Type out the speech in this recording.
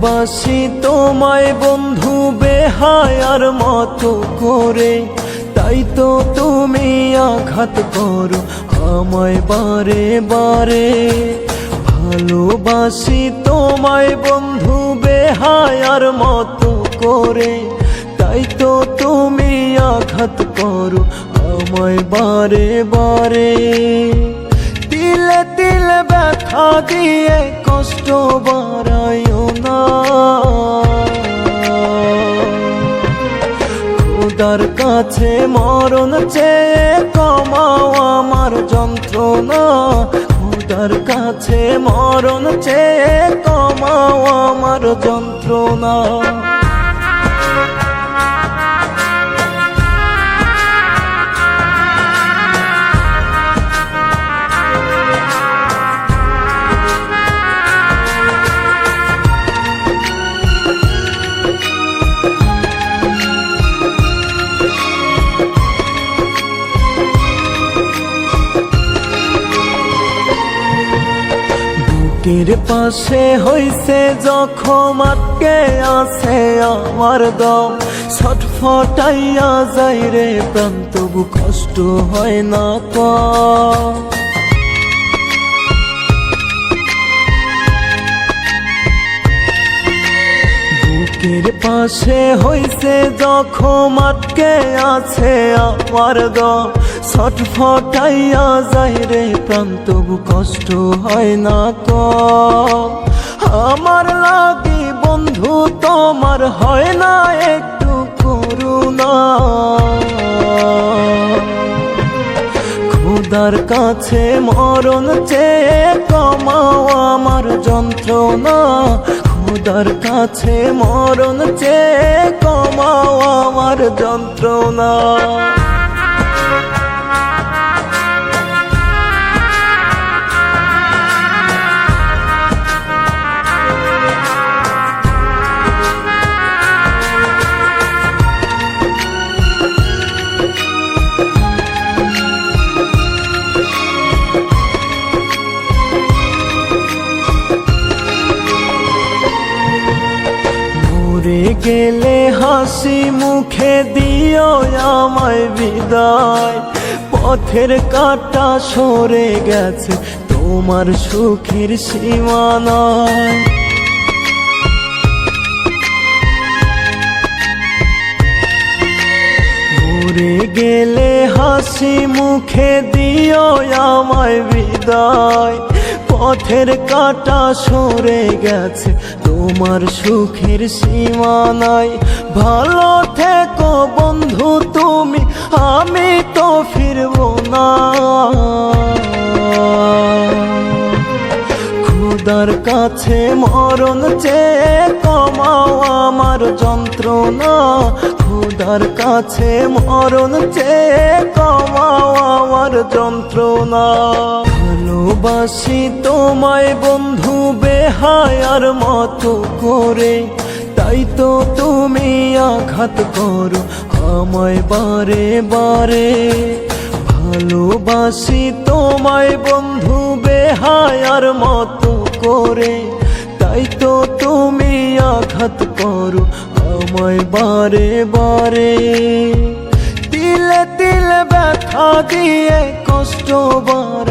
ভালোবাসি তোমায় বন্ধু বেহায়ার মতো করে। তাই তো তুমি আঘাত করো আমায় বারে বারে। ভালোবাসি তোমায় বন্ধু বেহায়ার মতো করে। তাই তো তুমি আঘাত করো আমায় বারে বারে। তিলে তিলে ব্যথা দিয়ে কষ্ট বাড়াইও খোদার কাছে মরণ চেয়ে কমাও আমার যন্ত্রণা। খোদার কাছে মরণ চেয়ে কমাও আমার যন্ত্রণা। বুকের পাশে হইছে জখম আটকে আছে আমার দম ছটফটাইয়া যাই রে প্রান্ত কষ্ট হয় না কম বুকের পাশে হইছে জখম আটকে আছে আমার দম ছটফটাইয়া যাই রে প্রাণ, তবু কষ্ট হয় না কম আমার লাগি বন্ধু, তোমার হয় না একটু করুণা। খোদার কাছে মরণ চেয়ে কমাও আমার যন্ত্রণা। খোদার কাছে মরণ চেয়ে কমাও আমার যন্ত্রণা। গেলে হাসি মুখে দিও আমায় বিদায়। পথের কাটা সরে গেছে তোমার সুখের সীমানায়। গেলে হাসি মুখে দিও আমায় বিদায়। পথের কাটা সরে গেছে। তোমার সুখের সীমানায়। ভালো থেকো বন্ধু তুমি, আমি তো ফিরবো না। খোদার কাছে মরণ চেয়ে কমাও আমার যন্ত্রণা। খোদার কাছে মরণ চেয়ে কমাও আমার যন্ত্রণা। ভালোবাসি তোমায় বন্ধু বেহায়ার মতো করে। তাই তো তুমি আঘাত করো আমায় বারে বারে। ভালোবাসি তোমায় বন্ধু বেহায়ার মতো করে। তাই তো তুমি আঘাত করো আমায় বারে বারে। তিলে তিলে ব্যথা দিয়ে কষ্ট না